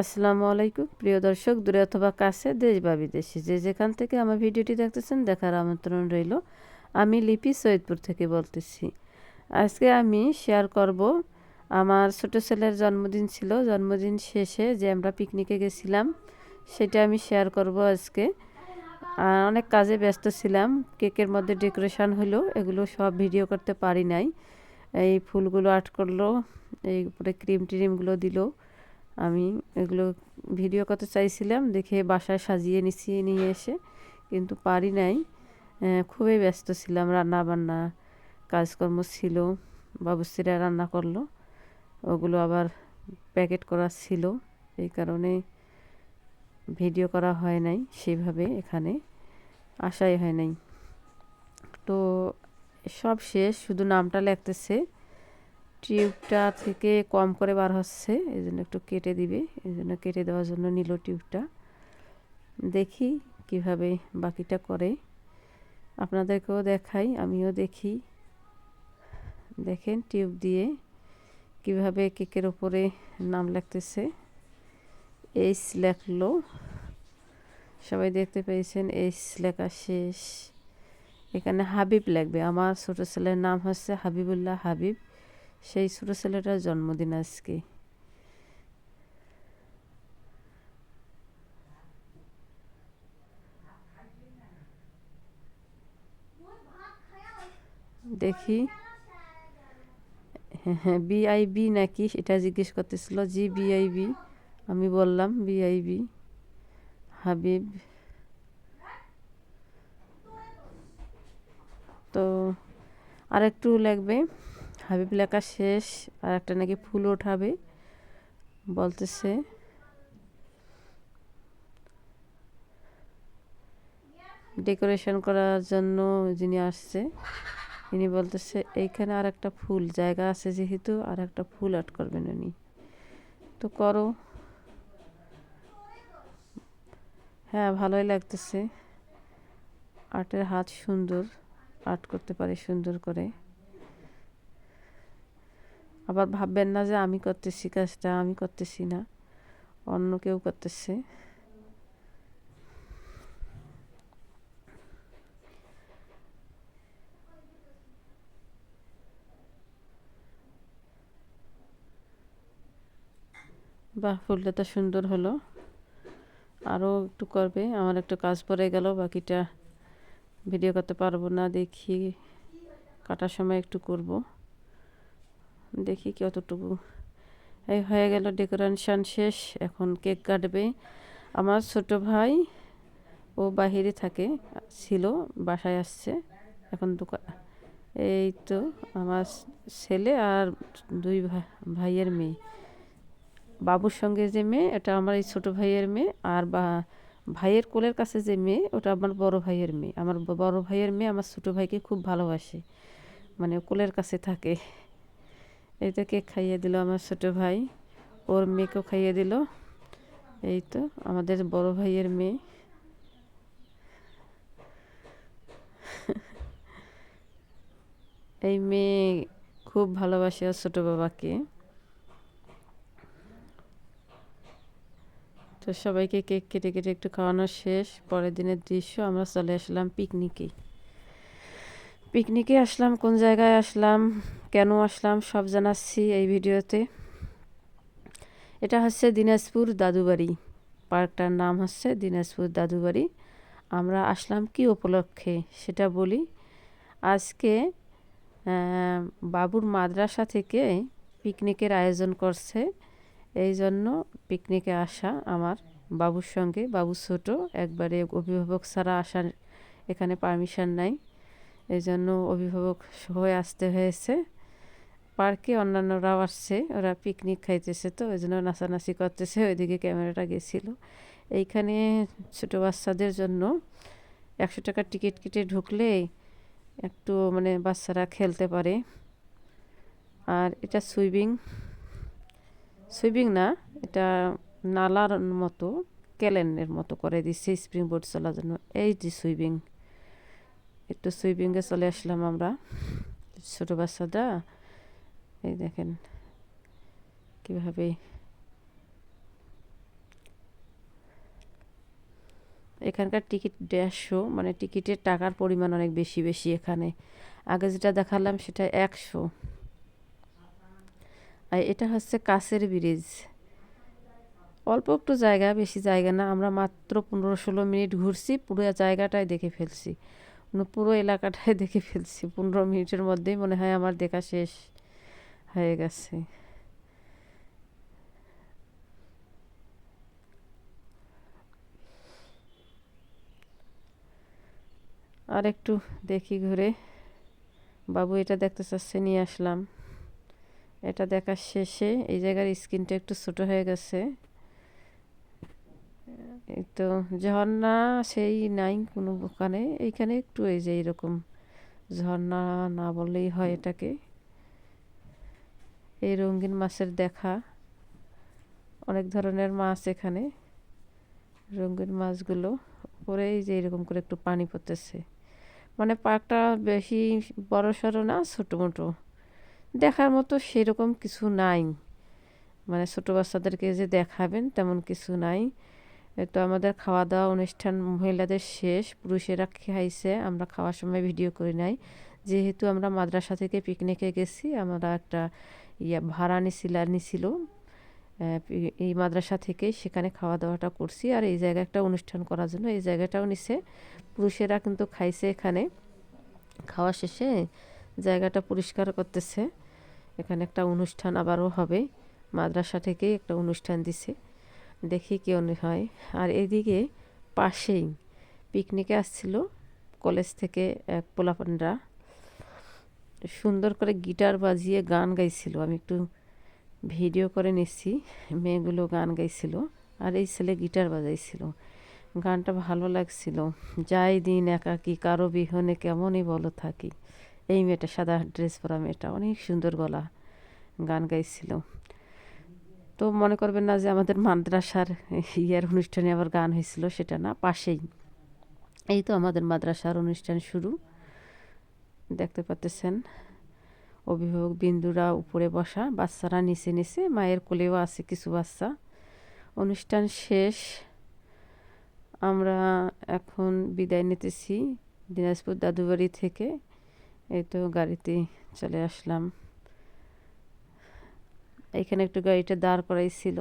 আসসালামু আলাইকুম, প্রিয় দর্শক, দূরে অথবা কাছে, দেশ বা বিদেশে যে যেখান থেকে আমার ভিডিওটি দেখতেছেন, দেখার আমন্ত্রণ রইল। আমি লিপি সৈয়দপুর থেকে বলতেছি। আজকে আমি শেয়ার করব, আমার ছোট ছেলের জন্মদিন ছিল। জন্মদিন শেষে যে আমরা পিকনিকে গেছিলাম, সেটা আমি শেয়ার করব আজকে। অনেক কাজে ব্যস্ত ছিলাম, কেকের মধ্যে ডেকোরেশন হলো, এগুলো সব ভিডিও করতে পারি নাই। এই ফুলগুলো আর্ট করল, এই উপরে ক্রিম ট্রিমগুলো দিল। আমি এগুলো ভিডিও করতে চাইছিলাম, দেখে বাসায় সাজিয়ে নিছিয়ে নিয়ে এসে, কিন্তু পারি নাই। খুবই ব্যস্ত ছিলাম রান্না বান্না কাজকর্ম ছিল বাবুশ্রীরা রান্না করল, ওগুলো আবার প্যাকেট করা ছিল, এই কারণে ভিডিও করা হয় নাই সেভাবে এখানে আসাই হয় নাই। তো সব শেষ, শুধু নামটা লেখতেছে টিউবটা থেকে কম করে বার হচ্ছে, এই জন্য একটু কেটে দিবে, এই জন্য কেটে দেওয়ার জন্য নিল টিউবটা। দেখি কীভাবে বাকিটা করে। আপনাদেরকেও দেখাই, আমিও দেখি। দেখেন টিউব দিয়ে কীভাবে কেকের ওপরে নাম লিখতেছে এইস লেখলো। সবাই দেখতে পেয়েছেন এইস লেখা শেষ। এখানে হাবিব লাগবে, আমার ছোটো ছেলের নাম হচ্ছে হাবিবুল্লাহ হাবিব। সেই ছোটো ছেলেটার জন্মদিন আজকে। দেখি। হ্যাঁ হ্যাঁ বিআইবি নাকি? এটা জিজ্ঞেস করতেছিল জি বিআইবি আমি বললাম বিআইবি হাবিব। তো আর একটু লাগবে। হাবিব লেখা শেষ, আর একটা নাকি ফুল ওঠাবে বলতেছে। ডেকোরেশন করার জন্য যিনি আসছে, ইনি বলতেছে, এইখানে আর একটা ফুল, জায়গা আছে যেহেতু আর একটা ফুল আর্ট করবেন উনি। তো করো। হ্যাঁ ভালোই লাগতেছে। আর্টের হাত সুন্দর আর্ট করতে পারে সুন্দর করে। আবার ভাববেন না যে আমি করতেছি কাজটা, আমি করতেছি না। অন্য কেউ করতেছে। বাহ, ফুলটা তো সুন্দর হলো। আরও একটু করবে, আমার একটু কাজ পড়ে গেল, বাকিটা ভিডিও করতে পারব না, দেখি কাটার সময় একটু করব। দেখি কতটুকু এই হয়ে গেল ডেকোরেশন শেষ, এখন কেক কাটবে। আমার ছোট ভাই, ও বাহিরে থাকে, ছিল, বাসায় আসছে, এখন দোকান এই তো আমার ছেলে আর দুই ভাইয়ের মেয়ে। বাবুর সঙ্গে যে মেয়ে, এটা আমার এই ছোটো ভাইয়ের মেয়ে, আর বা, ভাইয়ের কোলের কাছে যে মেয়ে, ওটা আমার বড় ভাইয়ের মেয়ে। আমার বড় ভাইয়ের মেয়ে আমার ছোটো ভাইকে খুব ভালোবাসে। মানে কোলের কাছে থাকে। এই তো কেক খাইয়ে দিল আমার ছোটো ভাই। ওর মেয়েকেও খাইয়ে দিল। এই তো আমাদের বড় ভাইয়ের মেয়ে। এই মেয়ে খুব ভালোবাসে ওর ছোটো বাবাকে। তো সবাইকে কেক কেটে কেটে একটু খাওয়ানো শেষ। পরের দিনের দৃশ্য আমরা চলে আসলাম পিকনিকে। পিকনিকে আসলাম, কোন জায়গায় আসলাম? কেন আসলাম সব জানাচ্ছি এই ভিডিওতে। এটা হচ্ছে দিনাজপুর দাদুবাড়ি। পার্কটার নাম হচ্ছে দিনাজপুর দাদুবাড়ি। আমরা আসলাম কি উপলক্ষে সেটা বলি। আজকে বাবুর মাদ্রাসা থেকে পিকনিকের আয়োজন করছে। এই জন্য পিকনিকে আসা আমার বাবুর সঙ্গে। বাবু ছোট, একবারে অভিভাবক ছাড়া আসার এখানে পারমিশন নাই। এই জন্য অভিভাবক হয়ে আসতে হয়েছে। পার্কে অন্যান্যরাও আসছে, ওরা পিকনিক খাইতেছে তো, ওই জন্য নাচানাচি করতেছে, ওইদিকে ক্যামেরাটা গেছিল। এইখানে ছোটো বাচ্চাদের জন্য একশো টাকার টিকিট কেটে ঢুকলে একটু মানে বাচ্চারা খেলতে পারে। আর এটা সুইমিং সুইমিং না, এটা নালার মতো, ক্যালেনের মতো করে দিচ্ছে স্প্রিং বোর্ড চলার জন্য। এই যে সুইমিং, একটু সুইমিংয়ে চলে আসলাম আমরা। ছোটো বাচ্চাটা এই দেখেন, কীভাবে এখানকার টিকিট দেড়শো মানে টিকিটের টাকার পরিমাণ অনেক বেশি বেশি এখানে। আগে যেটা দেখালাম সেটা একশো। আর এটা হচ্ছে কাছের ব্রিজ। অল্প একটু জায়গা, বেশি জায়গা না, আমরা মাত্র পনেরো ষোলো মিনিট ঘুরছি, পুরো জায়গাটাই দেখে ফেলছি। পুরো এলাকাটাই দেখে ফেলছি, পনেরো মিনিটের মধ্যেই মনে হয় আমার দেখা শেষ। হয়ে গেছে। আর একটু দেখি ঘুরে। বাবু এটা দেখতে চাচ্ছে, নিয়ে আসলাম। এটা দেখার শেষে এই জায়গার স্কিনটা একটু ছোট হয়ে গেছে। তো ঝর্ণা সেই নাই কোনো ওখানে এইখানে একটু এই যে এইরকম ঝর্ণা না বললেই হয় এটাকে। এই রঙিন মাছের দেখা। অনেক ধরনের মাছ এখানে। রঙিন মাছগুলো। উপরে যে এরকম করে একটু পানি পড়তেছে। মানে পার্কটা বেশি বড় সড়ো না, ছোটো মোটো। দেখার মতো সেরকম কিছু নাই। মানে ছোটো বাচ্চাদেরকে যে দেখাবেন তেমন কিছু নাই। তো আমাদের খাওয়া দাওয়া অনুষ্ঠান মহিলাদের শেষ। পুরুষেরা খাইছে, আমরা খাওয়ার সময় ভিডিও করি নাই। যেহেতু আমরা মাদ্রাসা থেকে পিকনিকে গেছি, আমরা একটা ইয়া ভাড়া নিছিল নিছিল। এই মাদ্রাসা থেকে সেখানে খাওয়া দাওয়াটা করছি আর এই জায়গায় একটা অনুষ্ঠান করার জন্য। এই জায়গাটাও নিছে। পুরুষেরা কিন্তু খাইছে এখানে। খাওয়া শেষে জায়গাটা পরিষ্কার করতেছে। এখানে একটা অনুষ্ঠান আবারও হবে। মাদ্রাসা থেকেই একটা অনুষ্ঠান দিছে। দেখি কি হয়। আর এদিকে পাশেই পিকনিকে আসছিল কলেজ থেকে এক পোলাপানরা। সুন্দর করে গিটার বাজিয়ে গান গাইছিল। আমি একটু ভিডিও করে নিচ্ছি। মেয়েগুলো গান গাইছিল আর এই ছেলে গিটার বাজাইছিল। গানটা ভালো লাগছিল। যাই দিন একাকি, কারও বিহনে কেমনই বলো থাকি। এই মেয়েটা, সাদা ড্রেস পরা মেয়েটা, অনেক সুন্দর গলা গান গাইছিল। তো মনে করবেন না যে আমাদের মাদ্রাসার ইয়ার অনুষ্ঠানে আবার গান হয়েছিল, সেটা না, পাশেই। এই তো আমাদের মাদ্রাসার অনুষ্ঠান শুরু। দেখতে পাচ্তেছেন। অভিভাবক বিন্দুরা উপরে বসা, বাচ্চারা নিচে নিচে, মায়ের কোলেও আছে কিছু বাচ্চা। অনুষ্ঠান শেষ। আমরা এখন বিদায় নিতেছি দিনাজপুর দাদুবাড়ি থেকে। এই তো গাড়িতে চলে আসলাম। এখানে একটু গাড়িটা দাঁড় করাই ছিল